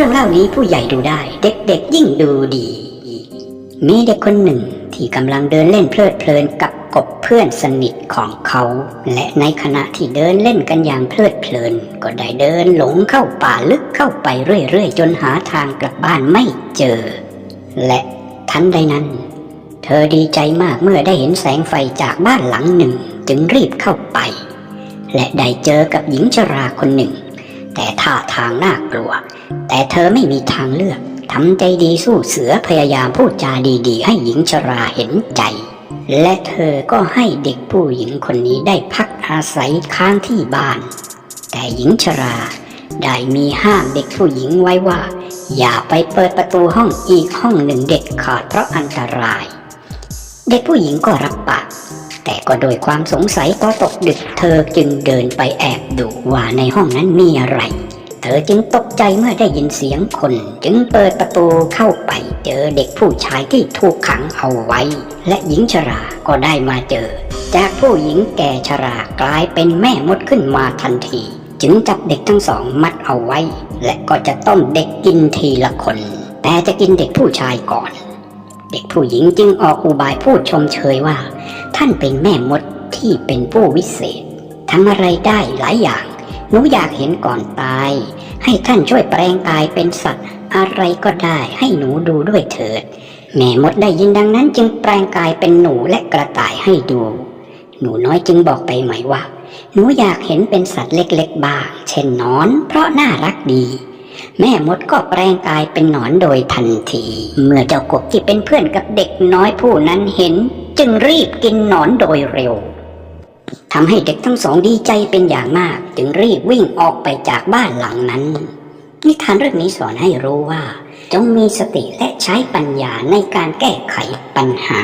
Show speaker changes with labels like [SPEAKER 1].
[SPEAKER 1] รื่องเล่านี้ผู้ใหญ่ดูได้ เด็กๆยิ่งดูดี มีเด็กคนหนึ่งที่กำลังเดินเล่นเพลิดเพลินกับกบเพื่อนสนิทของเขา และในขณะที่เดินเล่นกันอย่างเพลิดเพลิน ก็ได้เดินหลงเข้าป่าลึกเข้าไปเรื่อยๆ จนหาทางกลับบ้านไม่เจอ และทันใดนั้น เธอดีใจมากเมื่อได้เห็นแสงไฟจากบ้านหลังหนึ่งจึงรีบเข้าไป และได้เจอกับหญิงชราคนหนึ่ง แต่ท่าทางน่ากลัว แต่เธอไม่มีทางเลือกทำใจดีสู้เสือพยายามพูดจาดีๆ ให้หญิงชราเห็นใจ และเธอก็ให้เด็กผู้หญิงคนนี้ได้พักอาศัยค้างที่บ้าน แต่หญิงชราได้มีห้ามเด็กผู้หญิงไว้ว่า อย่าไปเปิดประตูห้องอีกห้องหนึ่งเด็ดขาดเพราะอันตราย เด็กผู้หญิงก็รับปาก แต่ก็โดยความสงสัยพอตกดึกเธอจึงเดินไปแอบดูว่าในห้องนั้นมีอะไร เธอจึงตกใจเมื่อได้ยินเสียงคน จึงเปิดประตูเข้าไปเจอเด็กผู้ชายที่ถูกขังเอาไว้ และหญิงชราก็ได้มาเจอ จากผู้หญิงแก่ชรากลายเป็นแม่มดขึ้นมาทันที จึงจับเด็กทั้งสองมัดเอาไว้ และก็จะต้มเด็กกินทีละคน แต่จะกินเด็กผู้ชายก่อน เด็กผู้หญิงจึงออกอุบายพูดชมเชยว่า ท่านเป็นแม่มดที่เป็นผู้วิเศษทำอะไรได้หลายอย่าง หนูอยากเห็นก่อนตาย ให้ท่านช่วยแปลงกายเป็นสัตว์ อะไรก็ได้ให้หนูดูด้วยเถิด แม่มดได้ยินดังนั้นจึงแปลงกายเป็นหนูและกระต่ายให้ดู หนูน้อยจึงบอกไปใหม่ว่า หนูอยากเห็นเป็นสัตว์เล็กๆบ้าง เช่นนอน เพราะน่ารักดี แม่มดก็แปลงกายเป็นหนอนโดยทันที เมื่อเจ้ากบที่เป็นเพื่อนกับเด็กน้อยผู้นั้นเห็น จึงรีบกินหนอนโดยเร็วทำให้เด็กทั้งสองดีใจเป็นอย่างมาก จึงรีบวิ่งออกไปจากบ้านหลังนั้น นิทานเรื่องนี้สอนให้รู้ว่า จงมีสติและใช้ปัญญาในการแก้ไขปัญหา